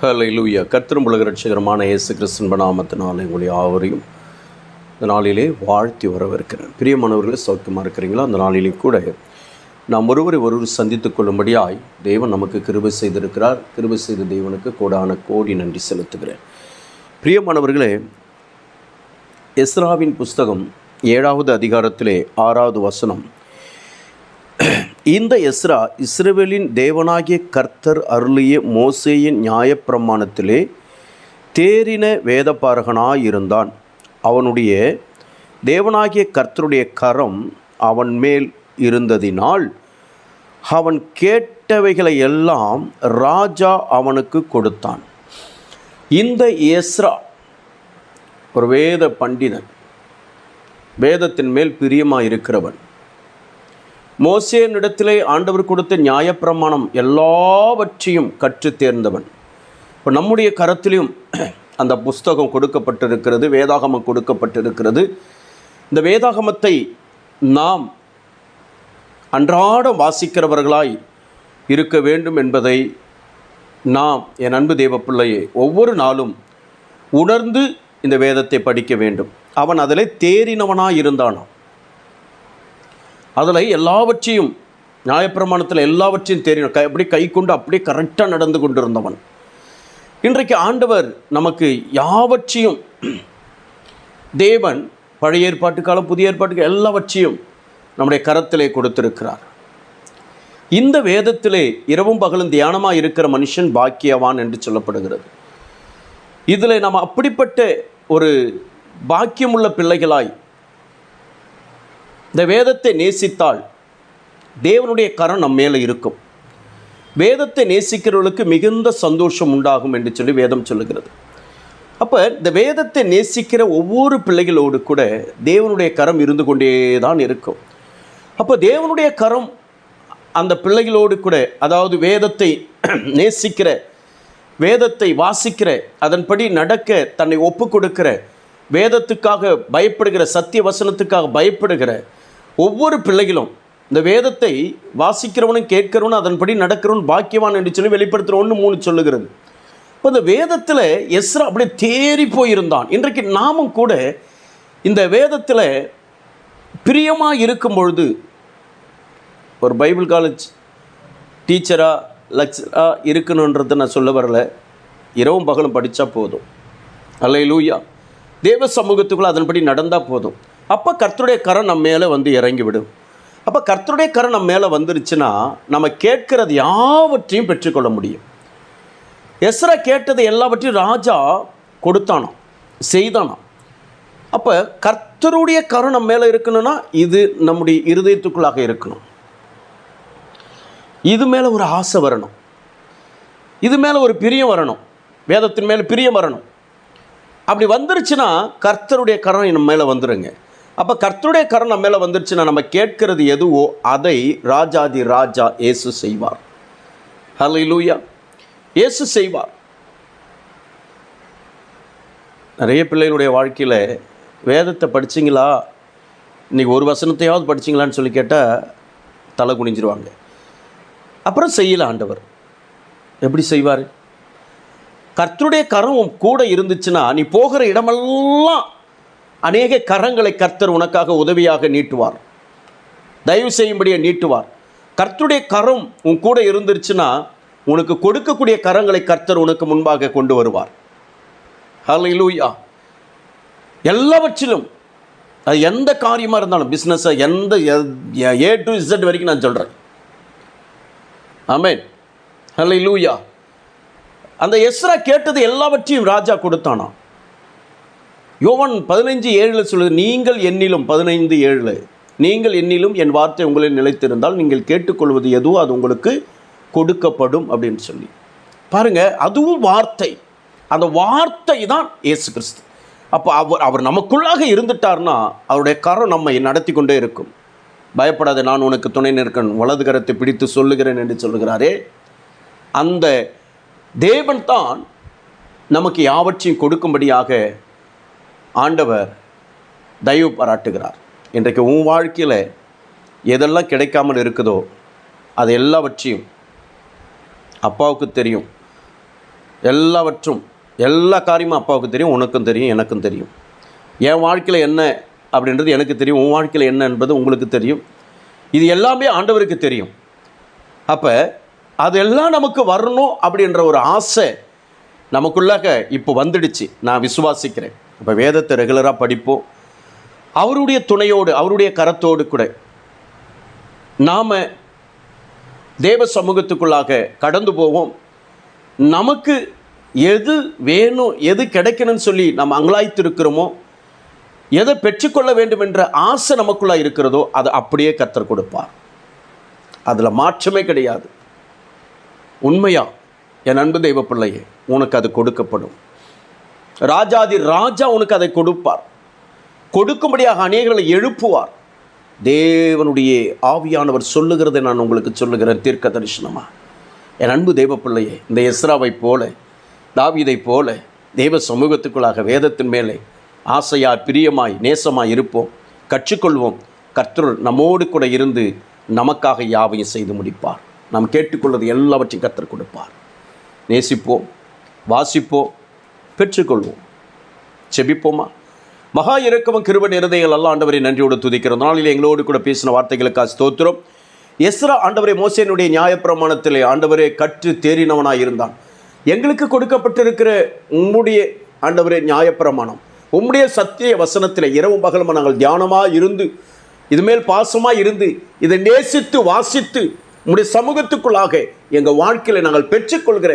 ஹalleluya கர்த்தரும் உலக ரட்சகரமான இயேசு கிறிஸ்தன் நாமத்தினாலே உங்களை யாவரையும் இந்த நாளிலே வாழ்த்தி வரவிருக்கிறேன் பிரியமானவர்களே சௌக்கியமாக இருக்கிறீங்களா? அந்த நாளிலே கூட நாம் ஒருவரை ஒருவர் சந்தித்துக் கொள்ளும்படியாய் தேவன் நமக்கு கிருபை செய்திருக்கிறார். கிருபை செய்த தேவனுக்கு கோடான கோடி நன்றி செலுத்துகிறேன். பிரியமானவர்களே எஸ்ராவின் புஸ்தகம் ஏழாவது அதிகாரத்திலே ஆறாவது வசனம். இந்த எஸ்ரா இஸ்ரவேலின் தேவனாகிய கர்த்தர் அருளிய மோசேயின் நியாயப்பிரமாணத்திலே தேறின வேதபாரகனாயிருந்தான். அவனுடைய தேவனாகிய கர்த்தருடைய கரம் அவன் மேல் இருந்ததினால் அவன் கேட்டவைகளை எல்லாம் ராஜா அவனுக்கு கொடுத்தான். இந்த எஸ்ரா ஒரு வேத பண்டிதன் வேதத்தின் மேல் பிரியமாக இருக்கிறவன் மோசேனிடத்திலே ஆண்டவர் கொடுத்த நியாயப்பிரமாணம் எல்லாவற்றையும் கற்று தேர்ந்தவன். இப்போ நம்முடைய கரத்திலையும் அந்த புஸ்தகம் கொடுக்கப்பட்டிருக்கிறது வேதாகமம் கொடுக்கப்பட்டிருக்கிறது. இந்த வேதாகமத்தை நாம் அன்றாடம் வாசிக்கிறவர்களாய் இருக்க வேண்டும் என்பதை நாம் என் அன்பு தேவப்பிள்ளையை ஒவ்வொரு நாளும் உணர்ந்து இந்த வேதத்தை படிக்க வேண்டும். அவன் அதில் தேறினவனாக இருந்தானாம். அதில் எல்லாவற்றையும் நியாயப்பிரமாணத்தில் எல்லாவற்றையும் தெரியும் கை அப்படி கை கொண்டு அப்படியே கரெக்டாக நடந்து கொண்டிருந்தவன். இன்றைக்கு ஆண்டவர் நமக்கு யாவற்றையும் தேவன் பழைய ஏற்பாட்டு காலம் புதிய ஏற்பாட்டுக்கு எல்லாவற்றையும் நம்முடைய கரத்திலே கொடுத்திருக்கிறார். இந்த வேதத்திலே இரவும் பகலும் தியானமாக இருக்கிற மனுஷன் பாக்கியவான் என்று சொல்லப்படுகிறது. இதில் நாம் அப்படிப்பட்ட ஒரு பாக்கியமுள்ள பிள்ளைகளாய் இந்த வேதத்தை நேசித்தால் தேவனுடைய கரம் நம் மேலே இருக்கும். வேதத்தை நேசிக்கிறவர்களுக்கு மிகுந்த சந்தோஷம் உண்டாகும் என்று சொல்லி வேதம் சொல்லுகிறது. அப்போ இந்த வேதத்தை நேசிக்கிற ஒவ்வொரு பிள்ளைகளோடு கூட தேவனுடைய கரம் இருந்து கொண்டே தான் இருக்கும். அப்போ தேவனுடைய கரம் அந்த பிள்ளைகளோடு கூட அதாவது வேதத்தை நேசிக்கிற வேதத்தை வாசிக்கிற அதன்படி நடக்க தன்னை ஒப்பு கொடுக்கிற வேதத்துக்காக பயப்படுகிற சத்திய வசனத்துக்காக பயப்படுகிற ஒவ்வொரு பிள்ளைகளும் இந்த வேதத்தை வாசிக்கிறவனும் கேட்கிறவனும் அதன்படி நடக்கிறவன் பாக்கியவான் என்று சொல்லி வெளிப்படுத்துகிற ஒன்று மூணு சொல்லுகிறது. இப்போ இந்த வேதத்தில் எஸ்ரா அப்படியே தேறி போயிருந்தான். இன்றைக்கு நாமும் கூட இந்த வேதத்தில் பிரியமாக இருக்கும் பொழுது ஒரு பைபிள் காலேஜ் டீச்சராக லக்ஸராக இருக்கணுன்றதை நான் சொல்ல வரல. இரவும் பகலும் படித்தா போதும். அல்ல லூயா தேவ சமூகத்துக்குள்ளே அதன்படி நடந்தால் போதும். அப்போ கர்த்தருடைய கரம் நம்ம மேலே வந்து இறங்கி விடும் அப்போ கர்த்தருடைய கரம் நம்ம மேலே வந்துருச்சுன்னா நம்ம கேட்கிறது யாவற்றையும் பெற்றுக்கொள்ள முடியும். எஸ்ரா கேட்டது எல்லாவற்றையும் ராஜா கொடுத்தானாம் செய்தானாம். அப்போ கர்த்தருடைய கரம் நம்ம மேலே இருக்கணும்னா இது நம்முடைய இருதயத்துக்குள்ளாக இருக்கணும். இது மேலே ஒரு ஆசை வரணும். இது மேலே ஒரு பிரியம் வரணும். வேதத்தின் மேலே பிரியம் வரணும். அப்படி வந்துருச்சுன்னா கர்த்தருடைய கரம் நம்ம மேலே வந்துடுங்க அப்போ கர்த்தருடைய கரம் நம்ம மேலே வந்துருச்சுன்னா நம்ம கேட்கறது எதுவோ அதை ராஜாதி ராஜா இயேசு செய்வார். ஹலோ லூயா இயேசு செய்வார். நிறைய பிள்ளைகளுடைய வாழ்க்கையில் வேதத்தை படிச்சிங்களா? இன்றைக்கி ஒரு வசனத்தையாவது படிச்சிங்களான்னு சொல்லி கேட்டால் தலை குனிஞ்சிருவாங்க. அப்புறம் செய்யல ஆண்டவர். எப்படி செய்வார்? கர்த்தருடைய கரம் கூட இருந்துச்சுன்னா நீ போகிற இடமெல்லாம் அநேக கரங்களை கர்த்தர் உனக்காக உதவியாக நீட்டுவார். தயவு செய்யும்படியே நீட்டுவார். கர்த்தருடைய கரம் உன் கூட இருந்துருச்சுன்னா உனக்கு கொடுக்கக்கூடிய கரங்களை கர்த்தர் உனக்கு முன்பாக கொண்டு வருவார். ஹalleluya எல்லாவற்றிலும் அது எந்த காரியமாக இருந்தாலும் பிஸ்னஸை எந்த ஏ டு இசட் வரைக்கும் நான் சொல்கிறேன் ஆமேன் ஹலை லூயா அந்த எஸ்ரா கேட்டது எல்லாவற்றையும் ராஜா கொடுத்தானா யோவன் பதினைஞ்சு ஏழில் சொல்லுது நீங்கள் என்னிலும் பதினைந்து ஏழில் நீங்கள் என்னிலும் என் வார்த்தை உங்களில் நிலைத்திருந்தால் நீங்கள் கேட்டுக்கொள்வது எதுவோ அது உங்களுக்கு கொடுக்கப்படும் அப்படின்னு சொல்லி. பாருங்கள் அதுவும் வார்த்தை. அந்த வார்த்தை தான் இயேசு கிறிஸ்து. அப்போ அவர் அவர் நமக்குள்ளாக இருந்துட்டார்னா அவருடைய கரம் நம்மை நடத்தி கொண்டே இருக்கும். பயப்படாத நான் உனக்கு துணை நிற்கன் வலது கரத்தை பிடித்து சொல்லுகிறேன் என்று சொல்கிறாரே அந்த தேவன் தான் நமக்கு யாவற்றையும் கொடுக்கும்படியாக ஆண்டவர் தயவு பாராட்டுகிறார். இன்றைக்கு உன் வாழ்க்கையில் எதெல்லாம் கிடைக்காமல் இருக்குதோ அது எல்லாவற்றையும் அப்பாவுக்கு தெரியும். எல்லாவற்றும் எல்லா காரியமும் அப்பாவுக்கு தெரியும் உனக்கும் தெரியும் எனக்கும் தெரியும். என் வாழ்க்கையில் என்ன அப்படின்றது எனக்கு தெரியும் உன் வாழ்க்கையில் என்ன என்பது உங்களுக்கு தெரியும். இது எல்லாமே ஆண்டவருக்கு தெரியும். அப்போ அதெல்லாம் நமக்கு வரணும் அப்படின்ற ஒரு ஆசை நமக்குள்ளாக இப்போ வந்துடுச்சு. நான் விசுவாசிக்கிறேன். இப்போ வேதத்தை ரெகுலராக படிப்போம். அவருடைய துணையோடு அவருடைய கரத்தோடு கூட நாம் தேவ சமூகத்துக்குள்ளாக கடந்து போவோம். நமக்கு எது வேணும் எது கிடைக்கணும்னு சொல்லி நம்ம அங்கலாய்த்திருக்கிறோமோ எதை பெற்றுக்கொள்ள வேண்டும் என்ற ஆசை நமக்குள்ளே இருக்கிறதோ அதை அப்படியே கத்தர் கொடுப்பார். அதில் மாற்றமே கிடையாது. உண்மையா? என் அன்பு தெய்வ பிள்ளையே உனக்கு அது கொடுக்கப்படும். ராஜாதி ராஜா உனக்கு அதை கொடுப்பார். கொடுக்கும்படியாக அநேகர்களை எழுப்புவார். தேவனுடைய ஆவியானவர் சொல்லுகிறதை நான் உங்களுக்கு சொல்லுகிறேன் தீர்க்க தரிசனமாக என் அன்பு தெய்வ பிள்ளையே இந்த எஸ்ராவை போல தாவீதை போல தெய்வ சமூகத்துக்குள்ளாக வேதத்தின் மேலே ஆசையாய் பிரியமாய் நேசமாய் இருப்போம். கற்றுக்கொள்வோம். கர்த்தர் நம்மோடு கூட இருந்து நமக்காக யாவையும் செய்து முடிப்பார். நாம் கேட்டுக்கொள்வது எல்லாவற்றையும் கத்தர் கொடுப்பார். நேசிப்போம் வாசிப்போம். பெற்றுக்கொள்வோம். செபிப்போமா மகா இறக்கமும் கிருப நிறதைகள் அல்ல ஆண்டவரை நன்றியோடு துதிக்கிறோம். நாளில் எங்களோடு கூட பேசின வார்த்தைகளுக்காக ஸ்தோத்திரம். எஸ்ரா ஆண்டவரை மோசேனுடைய நியாயப்பிரமாணத்திலே ஆண்டவரே கற்று தேறினவனாக இருந்தான். எங்களுக்கு கொடுக்கப்பட்டிருக்கிற உம்முடைய ஆண்டவரே நியாயப்பிரமாணம் உம்முடைய சத்திய வசனத்தில் இரவும் பகலுமா நாங்கள் தியானமாக இருந்து இதுமேல் பாசமாக இருந்து இதை நேசித்து வாசித்து உம்முடைய சமூகத்துக்குள்ளாக எங்கள் வாழ்க்கையில் நாங்கள் பெற்றுக்கொள்கிற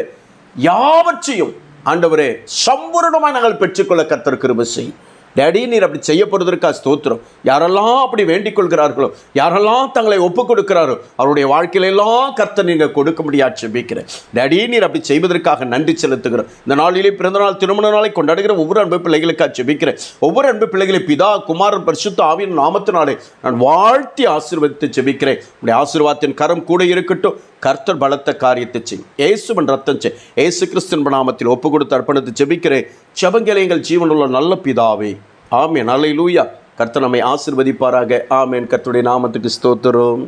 யாவற்றையும் ஆண்டவரே சம்பூரணமாக நாங்கள் பெற்றுக்கொள்ள கத்தர் கிருபை செய். டேடி நீர் அப்படி செய்ய போகிறதற்காக ஸ்தோத்திரம். யாரெல்லாம் அப்படி வேண்டிக் கொள்கிறார்களோ யாரெல்லாம் தங்களை ஒப்புக் கொடுக்கிறாரோ அவருடைய வாழ்க்கையிலெல்லாம் கர்த்தர் நீங்கள் கொடுக்க முடியாது செபிக்கிறேன் டேடி நீர் அப்படி செய்வதற்காக நன்றி செலுத்துகிறோம். இந்த நாளிலே பிறந்தநாள் திருமண நாளை கொண்டாடுகிற ஒவ்வொரு அன்பு பிள்ளைகளுக்காக செபிக்கிறேன் ஒவ்வொரு அன்பு பிள்ளைகளை பிதா குமாரன் பரிசுத்த ஆவியின் நாமத்தினாலே நான் வாழ்த்தி ஆசீர்வதித்து செபிக்கிறேன் உடைய ஆசீர்வாதத்தின் கரம் கூட இருக்கட்டும். கர்த்தர் பலத்த காரியத்தை செய். ஏசுவன் ரத்தம் செய். ஏசு கிறிஸ்தன் நாமத்தில் ஒப்பு கொடுத்து அர்ப்பணித்து செபிக்கிறேன் எங்கள் ஜீவனுள்ள நல்ல பிதாவே. ஆமேன். அல்லேலூயா கர்த்தர் நம்மை ஆசீர்வதிப்பாராக. ஆமேன். கர்த்தருடைய நாமத்துக்கு ஸ்தோத்திரம்.